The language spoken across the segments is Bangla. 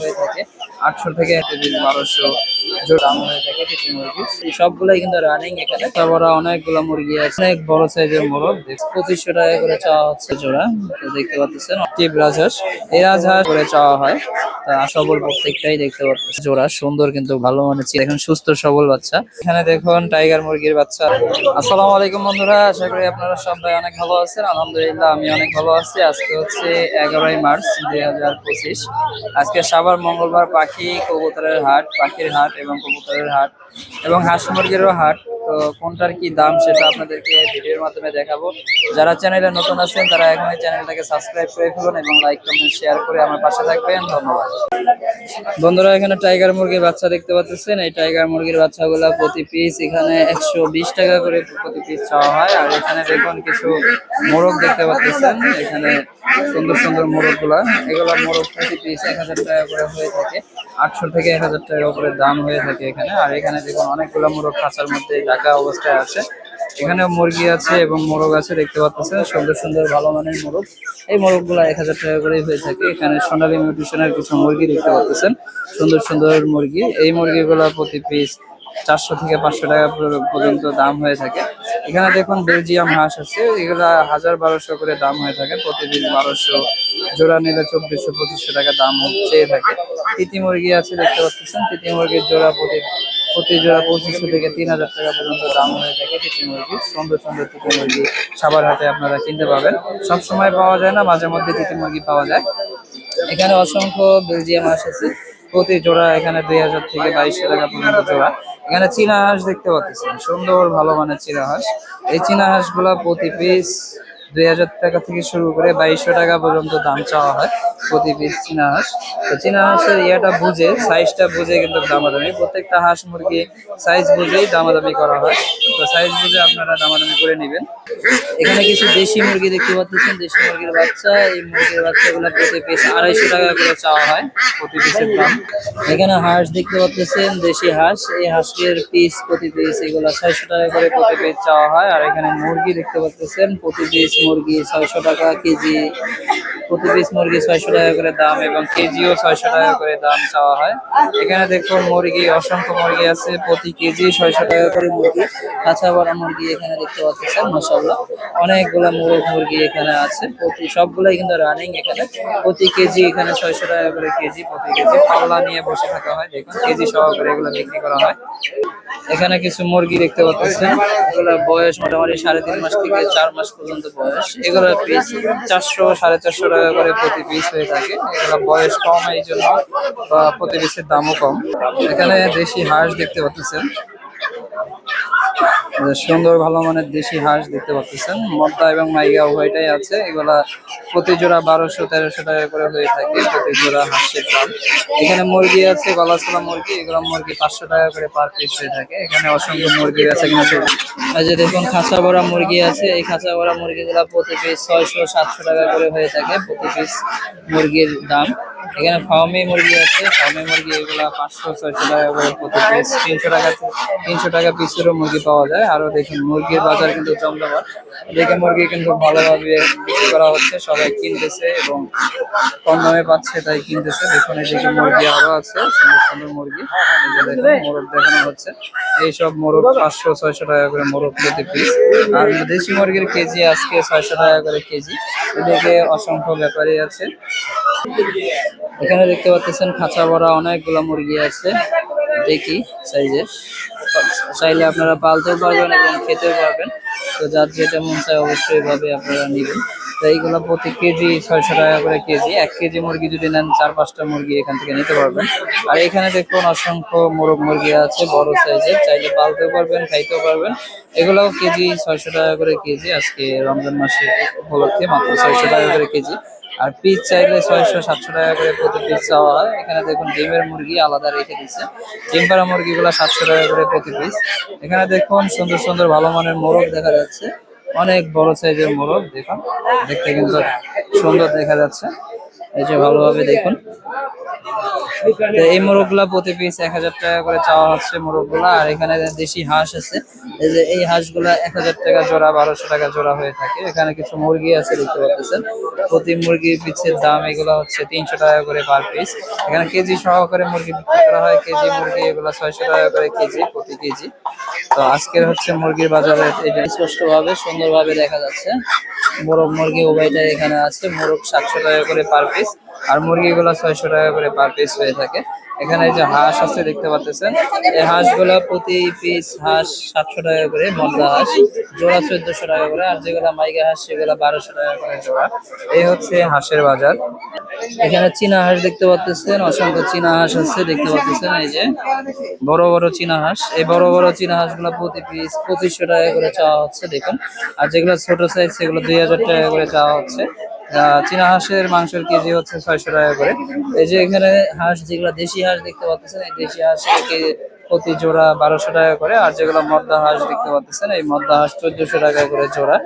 হয়ে থাকে। আটশো থেকে একটা বারোশো দাম হয়ে থাকে দেশি মুরগি সবগুলোই কিন্তু রানিং এখানে। তারপরে অনেকগুলো মুরগি আছে। অনেক বড় সাইজের মোরগ। পঁচিশশো টাকা করে চাওয়া হচ্ছে জোড়া। দেখতে পাচ্ছেন টিপ রাজহাঁস এই রাজহাঁস করে চাওয়া হয়। সবল প্রত্যেকটাই দেখতে পাচ্ছেন জোড়া সুন্দর কিন্তু ভালো মানে দেখুন, সুস্থ সবল বাচ্চা। এখানে দেখুন টাইগার মুরগির বাচ্চা। আসসালামু আলাইকুম বন্ধুরা, আশা করি আপনারা সবাই অনেক ভালো আছেন। আলহামদুলিল্লাহ, আমি অনেক ভালো আছি। আজকে হচ্ছে এগারোই মার্চ দুই হাজার পঁচিশ। আজকে সাবার মঙ্গলবার পাখি, কবুতরের হাট, পাখির হাট এবং কবুতরের হাট এবং হাঁস মুরগিরও হাট। তো কোনটার কি দাম সেটা আপনাদেরকে ভিডিওর মাধ্যমে দেখাবো। যারা চ্যানেলে নতুন আছেন, তারা এখনই চ্যানেলটাকে সাবস্ক্রাইব করে ফেলুন এবং লাইক, কমেন্ট, শেয়ার করে আমার পাশে থাকবেন। ধন্যবাদ। বন্ধুরা, এখানে টাইগার মুরগির বাচ্চা দেখতে পাচ্ছেন। এই টাইগার মুরগির বাচ্চাগুলা প্রতি পিস এখানে একশো বিশ টাকা করে প্রতি পিস চাওয়া হয়। আর এখানে দেখুন কিছু মোরগ দেখতে পাচ্ছেন। এখানে সুন্দর সুন্দর মোরগগুলা এগুলা মোরগ প্রতি পিস এক হাজার টাকা করে হয়ে থাকে। আটশো থেকে এক হাজার টাকার উপরে দাম হয়ে থাকে এখানে। আর এখানে দেখুন অনেকগুলো মোরগ খাঁচার মধ্যে ঢাকা অবস্থায় আছে। এখানে মুরগি আছে এবং মোরগ আছে, দেখতে পাচ্ছেন, সুন্দর সুন্দর ভালো মানের মোরগ। এই মোরগগুলা এক হাজার টাকা করেই হয়ে থাকে। এখানে সোনালী নিউট্রিশনের কিছু মুরগি দেখতে পাচ্ছেন, সুন্দর সুন্দর মুরগি। এই মুরগিগুলা প্রতি পিস চারশো থেকে পাঁচশো টাকা পর্যন্ত দাম হয়ে থাকে। এখানে দেখুন বেলজিয়াম হাঁস আছে, এগুলা হাজার বারোশো করে দাম হয়ে থাকে। প্রতিদিন বারোশো, জোড়া নিলে চব্বিশশো, পঁচিশশো টাকা দাম চেয়ে থাকে। তিতি মুরগি আছে, দেখতে পাচ্ছেন, তিতি মুরগির জোড়া প্রতি প্রতি জোড়া পঁচিশশো থেকে তিন হাজার টাকা পর্যন্ত দাম হয়ে থাকে তিতি মুরগি। সুন্দর সুন্দর তিতি মুরগি সাবার হাটে আপনারা কিনতে পাবেন। সব সময় পাওয়া যায় না, মাঝে মধ্যে তিতি মুরগি পাওয়া যায়। এখানে অসংখ্য বেলজিয়াম হাঁস আছে। প্রতি জোড়া এখানে দুই হাজার থেকে বাইশশো টাকা পর্যন্ত জোড়া। এখানে চীনা হাঁস দেখতে পাচ্ছেন। সুন্দর ভালো মানের চীনা হাঁস। এই চীনা হাঁসগুলা প্রতি পিস দুই হাজার টাকা থেকে শুরু করে বাইশশো টাকা পর্যন্ত দাম চাওয়া হয় প্রতি পিস চীনা হাঁস। তো চীনা হাঁসের ইয়েটা বুঝে সাইজটা বুঝে কিন্তু দামাদামি। প্রত্যেকটা হাঁস মুরগি সাইজ বুঝেই দামাদামি করা হয়। তো সাইজ বুঝে আপনারা দামাদামি করে নেবেন। এখানে কিছু দেশি মুরগি দেখতে পাচ্ছেন। দেশি মুরগির বাচ্চা, এই মুরগির বাচ্চাগুলো প্রতি পিস আড়াইশো টাকা করে চাওয়া হয় প্রতি পিসের দাম। এখানে হাঁস দেখতে পাচ্ছেন, দেশি হাঁস। এই হাঁসের পিস প্রতি পিস এগুলো ছয়শো টাকা করে প্রতি পিস চাওয়া হয়। আর এখানে মুরগি দেখতে পাচ্ছেন, প্রতি পিস মুরগি ছয়শো টাকা কেজি। প্রতি পিস মুরগি ছয়শো টাকা করে দাম এবং কেজিও ছয়শো টাকা করে দাম চাওয়া হয়। এখানে দেখুন মুরগি, অসংখ্য মুরগি আছে, প্রতি কেজি ছয়শো টাকা করে মুরগি, কাঁচা বড়া মুরগি এখানে দেখতে পাচ্ছেন মশাল্লাহ অনেকগুলা মুরগ মুরগি এখানে আছে, প্রতি সবগুলাই কিন্তু রানিং এখানে। প্রতি কেজি এখানে ছয়শো টাকা করে কেজি, প্রতি কেজি পাল্লা নিয়ে বসে থাকা হয়, দেখুন, কেজি সহকারে এগুলো বিক্রি করা হয়। এখানে কিছু মুরগি দেখতে পাচ্ছেন এগুলো বয়স মোটামুটি সাড়ে তিন মাস থেকে চার মাস পর্যন্ত বয়স। এগুলোর পিস চারশো, সাড়ে চারশো টাকা করে প্রতি পিস হয়ে থাকে। এগুলো বয়স কম এই জন্য প্রতি পিসের দামও কম। এখানে দেশি হাঁস দেখতে পাচ্ছেন। সুন্দর ভালো মানের দেশি হাঁস দেখতে পাচ্ছেন। মদ্দা এবং মাইগা উভয়টাই আছে। এগুলা প্রতি জোড়া বারোশো, তেরোশো টাকা করে হয়ে থাকে প্রতি জোড়া হাঁসের দাম। এখানে মুরগি আছে গলাছলা মুরগি। এগুলো মুরগি পাঁচশো টাকা করে পার পিস হয়ে থাকে। এখানে অসংখ্য মুরগি আছে কিন্তু এই যে দেখুন খাঁচা ভরা মুরগি আছে। এই খাঁচা ভরা মুরগিগুলো প্রতি পিস ছয়শো, সাতশো টাকা করে হয়ে থাকে প্রতি পিস মুরগির দাম। এখানে ফার্মি মুরগি আছে ফার্মি মুরগি এগুলা পাঁচশো, ছয়শো টাকা করে প্রতি পিস তিনশো টাকা তিনশো টাকা পিসেরও মুরগি পাওয়া যায়। আরও দেখুন, মুরগির বাজার কিন্তু জমজমাট। দেখে মুরগি কিন্তু ভালোভাবে বিক্রি করা হচ্ছে, সবাই কিনতেছে এবং কম দামে পাচ্ছে তাই কিনতেছে। দেখুন, এদিকে মুরগি আরও আছে, সুন্দর সুন্দর মুরগি। মোরগ দেখানো হচ্ছে। এইসব মোরগ পাঁচশো, ছয়শো টাকা করে মোরগ প্রতি পিস আর দেশি মুরগির কেজি আজকে ছয়শো টাকা করে কেজি। এদিকে অসংখ্য ব্যাপারী আছে। এখানে দেখতে পাচ্ছেন খাঁচা ভরা অনেকগুলো মুরগি আছে। দেখি সাইজের চাইলে আপনারা পালতেও পারবেন এবং খেতেও পারবেন। তো যার যেটা মন চায় অবশ্যই ভাবে আপনারা নেবেন। তো এইগুলো প্রতি কেজি ছয়শো টাকা করে কেজি। এক কেজি মুরগি যদি নেন, চার পাঁচটা মুরগি এখান থেকে নিতে পারবেন। আর এখানে দেখুন অসংখ্য মোরগ মুরগি আছে, বড় সাইজের। চাইলে পালতেও পারবেন, খাইতেও পারবেন। এগুলোও কেজি ছয়শো টাকা করে কেজি। আজকে রমজান মাসে উপলক্ষে মাত্র ছয়শো টাকা করে কেজি। আর পিস চাইলে ছয়শো, সাতশো টাকা করে প্রতি পিস চাওয়া হয়। এখানে দেখুন ডিমের মুরগি আলাদা রেখে দিচ্ছে ডিম পাড়া মুরগিগুলো সাতশো টাকা করে প্রতি পিস। এখানে দেখুন সুন্দর সুন্দর ভালো মানের মোরগ দেখা যাচ্ছে। অনেক বড় সাইজের মোরগ, দেখুন। দেখতে কিন্তু সুন্দর দেখা যাচ্ছে। এই যে ভালোভাবে দেখুন। তো এই মোরগগুলা প্রতি পিস এক হাজার টাকা করে চাওয়া হচ্ছে মোরগগুলা। আর এখানে দেশি হাঁস আছে। এই যে এই হাঁসগুলা এক হাজার টাকা জোড়া, বারোশো টাকা জোড়া হয়ে থাকে। এখানে কিছু মুরগি আছে, দেখতে পাচ্ছেন। প্রতি মুরগি পিসের দাম এগুলো হচ্ছে তিনশো টাকা করে পার পিস এখানে কেজি সহকারে মুরগি বিক্রি করা হয়। কেজি মুরগি এগুলো ছয়শো টাকা করে কেজি প্রতি কেজি। তো আজকের হচ্ছে মুরগির বাজারে এটা স্পষ্ট ভাবে সুন্দর ভাবে দেখা যাচ্ছে। মোরগ মুরগি উভয়টাই এখানে আছে। মোরগ সাতশো টাকা করে পার পিস আর মুরগিগুলো ছয়শো টাকা করে পার পিস হয়ে থাকে। এখানে যে হাঁস আছে, দেখতে পাচ্ছেন। এই হাঁসগুলো প্রতি পিস হাঁস সাতশো টাকা করে, মন্দা হাঁস। জোড়া চোদ্দশো টাকা করে, আর যেগুলো মাইকা হাঁস, সেগুলো বারোশো টাকা করে জোড়া। এই হচ্ছে হাঁসের বাজার। এখানে চীনা হাঁস দেখতে পাচ্ছেন, অসংখ্য চীনা হাঁস আছে, দেখতে পাচ্ছেন এই যে। বড় বড় চীনা হাঁস। এই বড় বড় চীনা হাঁসগুলো প্রতি পিস পঁচিশশো টাকা করে চাওয়া হচ্ছে, দেখুন। আর যেগুলো ছোট সাইজ সেগুলো দুই হাজার টাকা করে চাওয়া হচ্ছে। চীনা হাঁসের মাংসের কেজি হচ্ছে ছয়শো টাকা করে। এই যে এখানে হাঁস, যেগুলো দেশি হাঁস দেখতে পাচ্ছেন, এই দেশি হাঁসের কে- প্রতি জোড়া বারোশো টাকা করে, আর যেগুলো মদ্দা হাঁস দেখতে পাচ্ছেন, এই মদ্দা হাঁস চোদ্দশো টাকা করে জোড়া।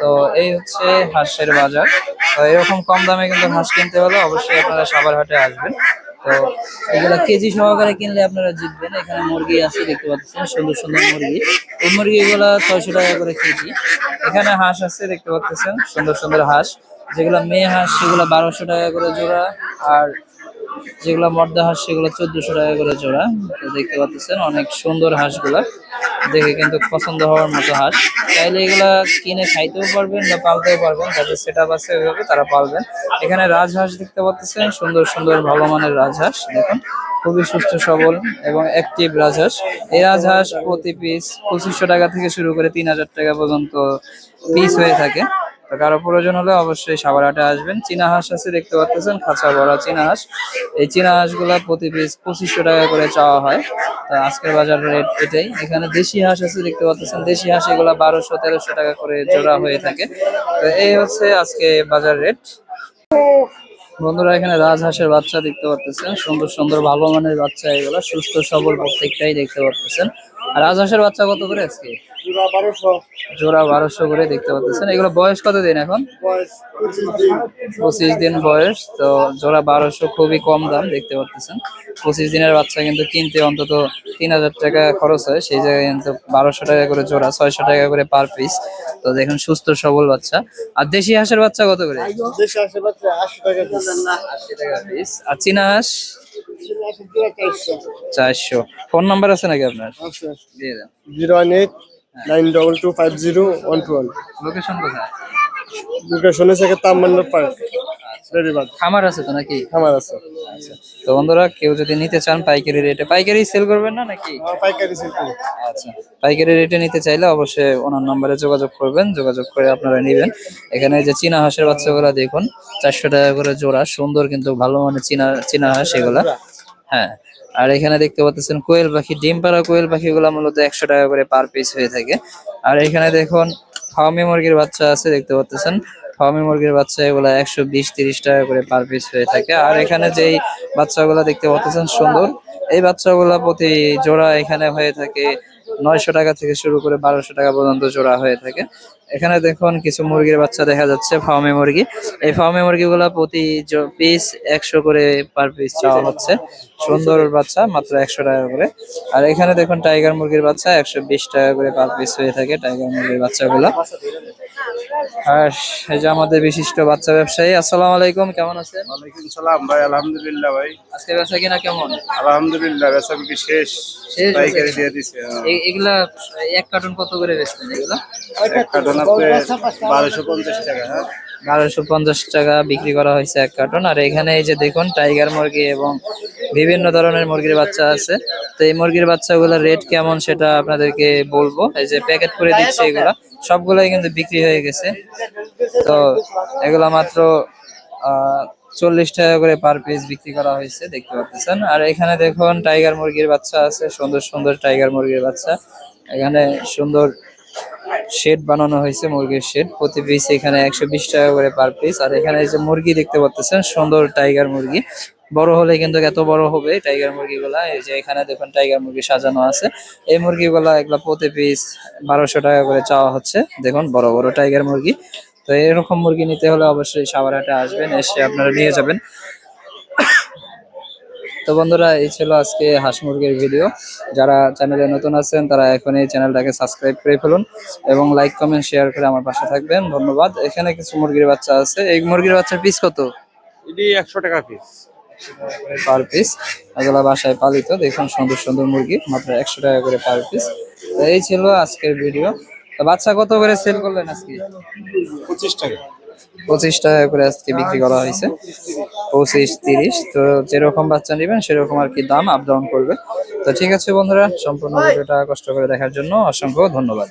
তো এই হচ্ছে হাঁসের বাজার। তো এরকম কম দামে কিন্তু হাঁস কিনতে হলে অবশ্যই আপনারা সাবার হাটে আসবেন। তো এগুলা কেজি সহকারে কিনলে আপনারা জিতবেন। এখানে মুরগি আছে, দেখতে পাচ্ছেন, সুন্দর সুন্দর মুরগি। এই মুরগিগুলা ছয়শো টাকা করে কেজি। এখানে হাঁস আছে, দেখতে পাচ্ছেন, সুন্দর সুন্দর হাঁস। যেগুলো মেয়ে হাঁস, সেগুলো বারোশো টাকা করে জোড়া আর যেগুলো মর্দা হাঁস, সেগুলো চোদ্দশো টাকা করে জোড়া। দেখতে পাচ্ছেন অনেক সুন্দর হাঁসগুলা। দেখে কিন্তু পছন্দ হওয়ার মতো হাঁস। চাইলে এগুলা কিনে খাইতেও পারবেন বা পালতেও পারবেন। যাদের সেট আপ আছে ওইভাবে তারা পালবেন। এখানে রাজহাঁস দেখতে পাচ্ছেন, সুন্দর সুন্দর, ভালো মানের রাজহাঁস দেখুন, খুবই সুস্থ, সবল এবং অ্যাক্টিভ রাজহাঁস এই রাজহাঁস প্রতি পিস পঁচিশশো টাকা থেকে শুরু করে তিন হাজার টাকা পর্যন্ত পিস হয়ে থাকে। তো কারও প্রয়োজন হলে অবশ্যই সাবারহাটে আসবেন। চীনা হাঁস আছে, দেখতে পাচ্ছেন, খাঁচা বড়া চীনা হাঁস। এই চীনা হাঁসগুলা প্রতি পিস পঁচিশশো টাকা করে চাওয়া হয়। তো আজকের বাজার রেট এটাই। এখানে দেশি হাঁস আছে, দেখতে পাচ্ছেন, দেশি হাঁস এগুলা বারোশো, তেরোশো টাকা করে জোড়া হয়ে থাকে। তো এই হচ্ছে আজকে বাজার রেট বন্ধুরা, এখানে রাজহাঁসের বাচ্চা দেখতে পাচ্ছেন। সুন্দর সুন্দর, ভালো মানের বাচ্চা এগুলো। সুস্থ, সবল প্রত্যেকটাই দেখতে পাচ্ছেন। আর রাজহাঁসের বাচ্চা কত করে আজকে? জোড়া বারোশো। করে দেখতে পাচ্ছেন। এগুলো বয়স কত দিন এখন পঁচিশ দিন। বয়স তো জোড়া বারোশো খুবই কম দাম দেখতে পাচ্ছেন। পঁচিশ দিনের বাচ্চা কিন্তু কিনতে অন্তত তিন হাজার টাকা খরচ হয়। সেই জায়গায় কিন্তু বারোশো টাকা করে জোড়া ছয়শো টাকা করে পার পিস তো দেখুন সুস্থ সবল বাচ্চা। আর দেশি হাঁসের বাচ্চা কত করে? আশি টাকা পিস আর চীনা হাঁস। চারশো। ফোন নাম্বার আছে নাকি আপনার? দিয়ে দেন। Zero eight nine double two five zero one two one location কোথায় লোকেশন থেকে তামমান্না পার্ক খামার আছে তো নাকি? আমার আছে। আচ্ছা। তো বন্ধুরা কেউ যদি নিতে চান পাইকারি রেটে পাইকারি সেল করবেন না নাকি? পাইকারি সিটি আচ্ছা। পাইকারি রেটে নিতে চাইলে অবশ্যই ওনার নম্বরে যোগাযোগ করবেন যোগাযোগ করে আপনারা নেবেন। এখানে যে চীনা হাঁসের বাচ্চাগুলো দেখুন চারশো টাকা করে জোড়া সুন্দর কিন্তু ভালো মানের চীনা চীনা হাঁস এগুলা। হ্যাঁ। আর এখানে দেখতে পাচ্ছেন কোয়েল পাখি, ডিম পাড়া কোয়েল পাখি গুলা মূলত একশো টাকা করে পার পিস হয়ে থাকে। আর এখানে দেখুন ফার্মি মুরগির বাচ্চা আছে, দেখতে পাচ্ছেন। ফার্মি মুরগির বাচ্চা এগুলা একশো বিশ, তিরিশ টাকা করে পার পিস হয়ে থাকে। আর এখানে যেই বাচ্চাগুলো দেখতে পাচ্ছেন সুন্দর, এই বাচ্চাগুলা প্রতি জোড়া এখানে হয়ে থাকে নয়শো টাকা থেকে শুরু করে বারোশো টাকা পর্যন্ত জোড়া হয়ে থাকে। এখানে দেখুন কিছু মুরগির বাচ্চা দেখা যাচ্ছে ফার্মে মুরগি। এই ফার্মে মুরগিগুলা প্রতি পিস একশো করে পার পিস চাওয়া হচ্ছে। সুন্দর বাচ্চা, মাত্র একশো টাকা করে। আর এখানে দেখুন টাইগার মুরগির বাচ্চা, একশো বিশ টাকা করে পার পিস হয়ে থাকে টাইগার মুরগির বাচ্চাগুলো। আর এই যে আমাদের বিশিষ্ট বাচ্চা ব্যবসায়ী আসসালামু আলাইকুম কেমন আছেন? ওয়ালাইকুম সালাম ভাই আলহামদুলিল্লাহ ভাই। আজকে ব্যবসা কিনা কেমন? আলহামদুলিল্লাহ বেচা বিক্রি শেষ। শেষ পাইকারি দিয়ে দিছে হ্যাঁ। এগুলা এক কার্টুন কত করে বেচলেন এগুলা? এক কার্টন আপনি বারোশো পঞ্চাশ টাকা হ্যাঁ। বারোশো পঞ্চাশ টাকা বিক্রি করা হয়েছে এক কার্টন। আর এখানে এই যে দেখুন টাইগার মুরগি এবং বিভিন্ন ধরনের মুরগির বাচ্চা আছে। তো এই মুরগির বাচ্চাগুলোর রেট কেমন সেটা আপনাদেরকে বলব। এই যে প্যাকেট করে দিচ্ছে এগুলা, সবগুলাই কিন্তু বিক্রি হয়ে গেছে। তো এগুলা মাত্র চল্লিশ টাকা করে পার পিস বিক্রি করা হয়েছে, দেখতে পাচ্ছেন। আর এখানে দেখুন টাইগার মুরগির বাচ্চা আছে, সুন্দর সুন্দর টাইগার মুরগির বাচ্চা। এখানে সুন্দর শেড বানানো হয়েছে, মুরগির শেড প্রতি পিস এখানে একশো বিশ টাকা করে পার পিস আর এখানে এই যে মুরগি দেখতে পাচ্ছেন, সুন্দর টাইগার মুরগি। বড় হলে কিন্তু এত বড় হবে টাইগার মুরগিগুলা। এই যে এখানে দেখুন টাইগার মুরগি সাজানো আছে। এই মুরগিগুলা এগুলা প্রতি পিস বারোশো টাকা করে চাওয়া হচ্ছে। দেখুন, বড় বড় টাইগার মুরগি। তো এরকম মুরগি নিতে হলে অবশ্যই সাভারহাটে আসবেন, এসে আপনারা নিয়ে যাবেন। তো বন্ধুরা, এই ছিল আজকে হাঁস মুরগির ভিডিও যারা চ্যানেলে নতুন আছেন, তারা এখন এই চ্যানেলটাকে সাবস্ক্রাইব করে ফেলুন এবং লাইক কমেন্ট শেয়ার করে আমার পাশে থাকবেন। ধন্যবাদ। এখানে কিছু মুরগির বাচ্চা আছে। এই মুরগির বাচ্চার পিস কত? এটি একশো টাকা পিস পার পিস। এগুলো বাসায় পালিত দেখুন সুন্দর সুন্দর মুরগি মাত্র একশো টাকা করে পার পিস। তো এই ছিল আজকের ভিডিও। তো বাচ্চা কত করে সেল করলেন আজকে? পঁচিশ টাকা। পঁচিশ টাকা করে আজকে বিক্রি করা হয়েছে। পঁচিশ তিরিশ। তো যেরকম বাচ্চা নেবেন সেরকম আর কি দাম আপ ডাউন করবে। তো ঠিক আছে বন্ধুরা সম্পূর্ণ ভিডিওটা কষ্ট করে দেখার জন্য অসংখ্য ধন্যবাদ।